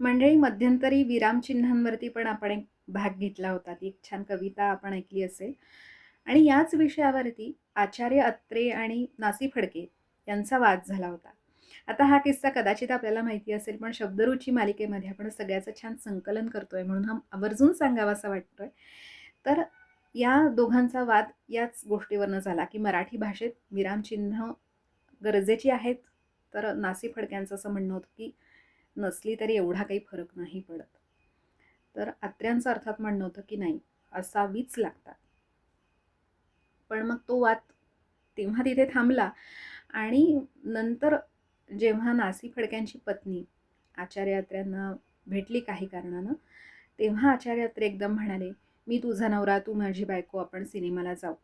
मंडळी मध्यंतरी विरामचिन्हांवरती पण आपण एक भाग घेतला होता. ती एक छान कविता आपण ऐकली असेल. आणि याच विषयावरती आचार्य अत्रे आणि नासी फडके यांचा वाद झाला होता. आता हा किस्सा कदाचित आपल्याला माहिती असेल पण शब्दरुची मालिकेमध्ये आपण सगळ्याचं छान संकलन करतोय म्हणून हा आवर्जून सांगावा असं वाटतोय. तर या दोघांचा वाद याच गोष्टीवरनं झाला की मराठी भाषेत विरामचिन्ह गरजेची आहेत. तर नासी फडक्यांचं असं म्हणणं होतं की नसली तरी एवढा काही फरक नाही पडत. तर आत्र्यांचं अर्थात म्हणणं होतं की नाही असावीच लागतात. पण मग तो वाद तेव्हा तिथे थांबला आणि नंतर जेव्हा नासी फडक्यांची पत्नी आचार्य अत्र्यांना भेटली काही कारणानं तेव्हा आचार्य अत्रे एकदम म्हणाले मी तुझा नवरा तू माझी बायको आपण सिनेमाला जाऊ.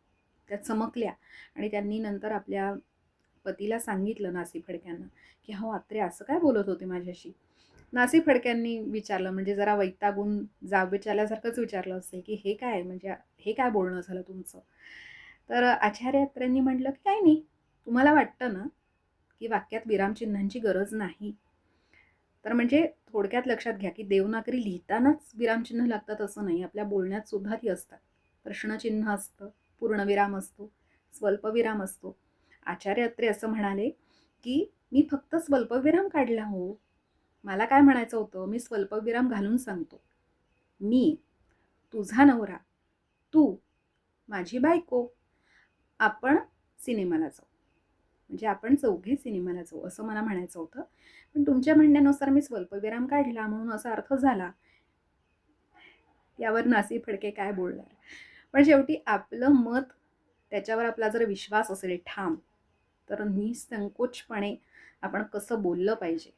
त्या चमकल्या आणि त्यांनी नंतर आपल्या पतीला सांगितलं नासी फडक्यांना की हो आत्रे असं काय बोलत होते माझ्याशी? नासी फडक्यांनी विचारलं म्हणजे जरा वैतागून जाब विचारल्यासारखंच विचारलं असेल की हे काय म्हणजे हे काय बोलणं झालं तुमचं? तर आचार्य अत्र्यांनी म्हटलं की काय नाही तुम्हाला वाटतं ना की वाक्यात विरामचिन्हांची गरज नाही? तर म्हणजे थोडक्यात लक्षात घ्या की देवनागरी लिहितानाच विरामचिन्ह लागतात असं नाही आपल्या बोलण्यात सुद्धा ती असतात. प्रश्नचिन्ह असतं पूर्णविराम असतो स्वल्पविराम असतो. आचार्य अत्रे असं म्हणाले की मी फक्त स्वल्पविराम काढला हो. मला काय म्हणायचं होतं? मी स्वल्पविराम घालून सांगतो. मी तुझा नवरा तू माझी बायको आपण सिनेमाला जाऊ. म्हणजे आपण चौघे सिनेमाला जाऊ असं मला म्हणायचं होतं. पण तुमच्या म्हणण्यानुसार मी स्वल्पविराम काढला म्हणून असा अर्थ झाला. यावर नासी फडके काय बोलणार? पण शेवटी आपलं मत त्याच्यावर आपला जर विश्वास असेल ठाम तर निसंकोचपणे आपण कसं बोललं पाहिजे.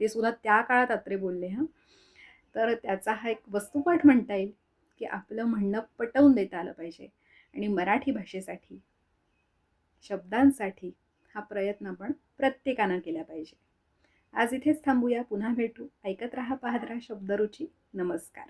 ते सुद्धा त्या काळात अत्रे बोलले हां. तर त्याचा हा एक वस्तुपाठ म्हणता येईल की आपलं म्हणणं पटवून देता आलं पाहिजे आणि मराठी भाषेसाठी शब्दांसाठी हा प्रयत्न आपण प्रत्येकानं केला पाहिजे. आज इथेच थांबूया पुन्हा भेटू. ऐकत राहा पाहत राहा शब्दरुची. नमस्कार.